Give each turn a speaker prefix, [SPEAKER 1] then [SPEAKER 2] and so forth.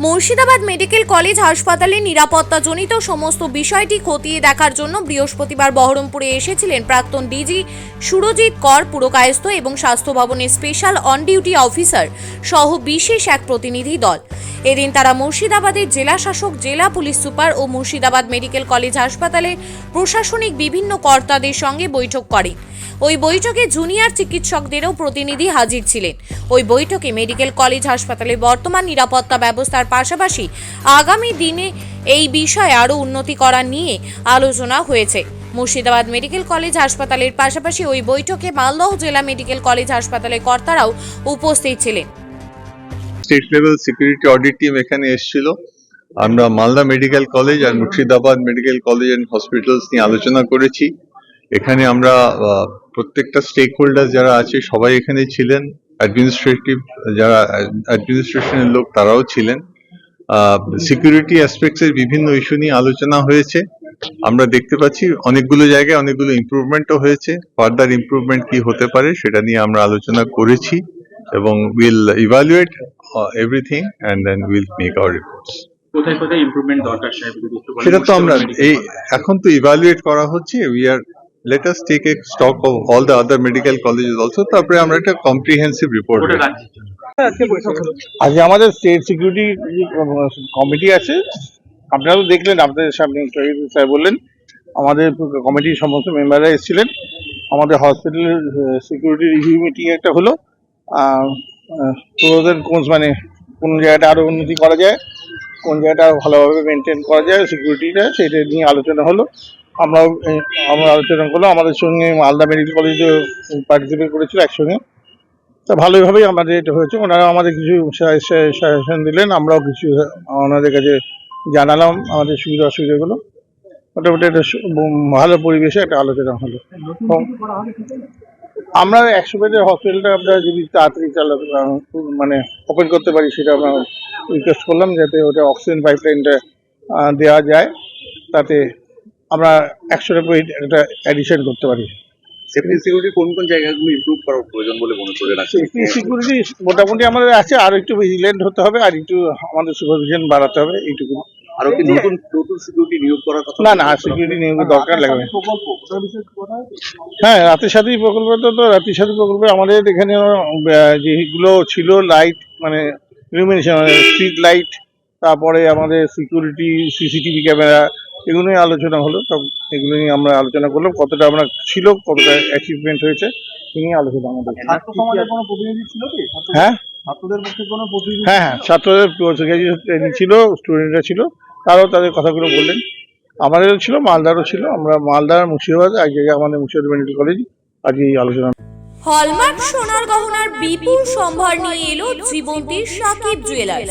[SPEAKER 1] Murshidabad medical college হাসপাতালে নিরাপত্তাজনিত সমস্ত বিষয়টি খতিয়ে দেখার জন্য বৃহস্পতিবার বহরমপুরে এসেছিলেন প্রাক্তন ডিজি সুরজিৎ কর, পুরকায়স্থ এবং স্বাস্থ্য ভবনের স্পেশাল অন ডিউটি অফিসার সহ বিশেষ এক প্রতিনিধি দল। এদিন তারা মুর্শিদাবাদের জেলা শাসক জেলা পুলিশ সুপার ও মুর্শিদাবাদ মেডিকেল কলেজ হাসপাতালে প্রশাসনিক বিভিন্ন কর্তাদের সঙ্গে বৈঠক করেন। ওই বৈঠকে জুনিয়র চিকিৎসকদেরও প্রতিনিধি হাজির ছিলেন। ওই বৈঠকে মেডিকেল কলেজ হাসপাতালে বর্তমান নিরাপত্তা ব্যবস্থার পাশাপাশি আগামী দিনে এই বিষয়ে আরও উন্নতি করা নিয়ে আলোচনা হয়েছে। মুর্শিদাবাদ মেডিকেল কলেজ, হাসপাতালের পাশাপাশি ওই বৈঠকে মালদহ জেলা মেডিকেল কলেজ, হাসপাতালের কর্তারাও উপস্থিত ছিলেন।
[SPEAKER 2] State level security audit team এখানে এসেছিল। আমরা Malda medical college R Murshidabad medical college and hospitals নিয়ে আলোচনা করেছি। এখানে আমরা প্রত্যেকটা স্টেক হোল্ডার যারা আছে সবাই এখানে ছিলেন। অ্যাডমিনিস্ট্রেটিভ যারা অ্যাডমিনিস্ট্রেশনের লোক তারাও ছিলেন। সিকিউরিটি অ্যাসপেক্টস এর বিভিন্ন ইস্যু নিয়ে আলোচনা হয়েছে। আমরা দেখতে পাচ্ছি অনেকগুলো জায়গায় অনেকগুলো ইমপ্রুভমেন্টও হয়েছে। ফার্দার ইমপ্রুভমেন্ট কি হতে পারে সেটা নিয়ে আমরা আলোচনা করেছি এবং will evaluate everything and then will make our reports
[SPEAKER 3] কোথায় কোথায় ইমপ্রুভমেন্ট দরকার?
[SPEAKER 2] সেটা তো আমরা এই এখন তো ইভালুয়েট করা হচ্ছে। We are let us take a stock of all the other medical colleges also তারপরে আমরা একটা কম্প্রিহেন্সিভ রিপোর্ট
[SPEAKER 4] আজ আমাদের স্টেট সিকিউরিটি কমিটি আছে। আপনারাও দেখলেন আপনাদের সামনে শহীদ স্যার বললেন আমাদের কমিটির সমস্ত মেম্বাররা এসেছিলেন। আমাদের হসপিটালের সিকিউরিটি রিভিউ মিটিং একটা হলো। তোদের কোন মানে কোন জায়গাটা আরও উন্নতি করা যায় কোন জায়গাটা ভালোভাবে মেনটেন করা যায় সিকিউরিটিটা সেটা নিয়ে আলোচনা হলো। আমরাও আমরা আলোচনা করলাম। আমাদের সঙ্গে মালদা মেডিকেল কলেজও পার্টিসিপেট করেছিল একসঙ্গে। তা ভালোইভাবেই আমাদের এটা হয়েছে। ওনারা আমাদের কিছু সাজেশন দিলেন। আমরাও কিছু ওনাদের কাছে জানালাম আমাদের সুবিধা অসুবিধাগুলো। মোটামুটি একটা ভালো পরিবেশে একটা আলোচনা হলো। আমরা একশো বেডের হসপিটালটা আমরা যদি তাড়াতাড়ি চালাতে মানে ওপেন করতে পারি সেটা আমরা রিকোয়েস্ট করলাম যাতে ওটা অক্সিজেন পাইপলাইনটা দেওয়া যায়। তাতে আমরা একশোটা বেড একটা অ্যাডিশন করতে পারি।
[SPEAKER 3] সেফটি সিকিউরিটি কোন কোন জায়গাগুলো ইমপ্রুভ করার প্রয়োজন বলে মনে করেন
[SPEAKER 4] সেফটি সিকিউরিটি মোটামুটি আমাদের আছে আর একটু ভিজিলেন্ট হতে হবে আর একটু আমাদের সুপারভিশন বাড়াতে হবে এইটুকু।
[SPEAKER 3] আরও কি নতুন নতুন সিকিউরিটি নিয়োগ করার কথা?
[SPEAKER 4] না না সিকিউরিটি নিয়োগের দরকার লাগবে হ্যাঁ? রাতের সাথী প্রকল্প তো তো রাতের সাথী প্রকল্পে আমাদের এখানে যেগুলো ছিল লাইট মানে ইলুমিনেশন স্ট্রিট লাইট তারপরে আমাদের সিকিউরিটি সিসিটিভি ক্যামেরা এগুলো নিয়ে আলোচনা হলো সব এগুলো নিয়ে আমরা আলোচনা করলাম কতটা আমরা ছিল কতটা অ্যাচিভমেন্ট হয়েছে এই নিয়ে আলোচনা আমাদের
[SPEAKER 3] ছাত্র সমাজের কোনো প্রতিনিধি ছিল কি?
[SPEAKER 4] হ্যাঁ?
[SPEAKER 3] ছাত্রদের পক্ষে কোনো প্রতিনিধি
[SPEAKER 4] হ্যাঁ হ্যাঁ ছাত্রদের ছিল স্টুডেন্টরা ছিল তারাও তাদের কথাগুলো বললেন। আমাদেরও ছিল মালদারও ছিল আমরা মালদার মুর্শিদাবাদ এক জায়গায় আমাদের মুর্শিদাবাদ মেডিকেল কলেজ আজকে এই আলোচনা।
[SPEAKER 1] হলমার্ক সোনার গহনার বিপুল সম্ভার নিয়ে এলো জীবন্তীর সাকিব জুয়েলার্স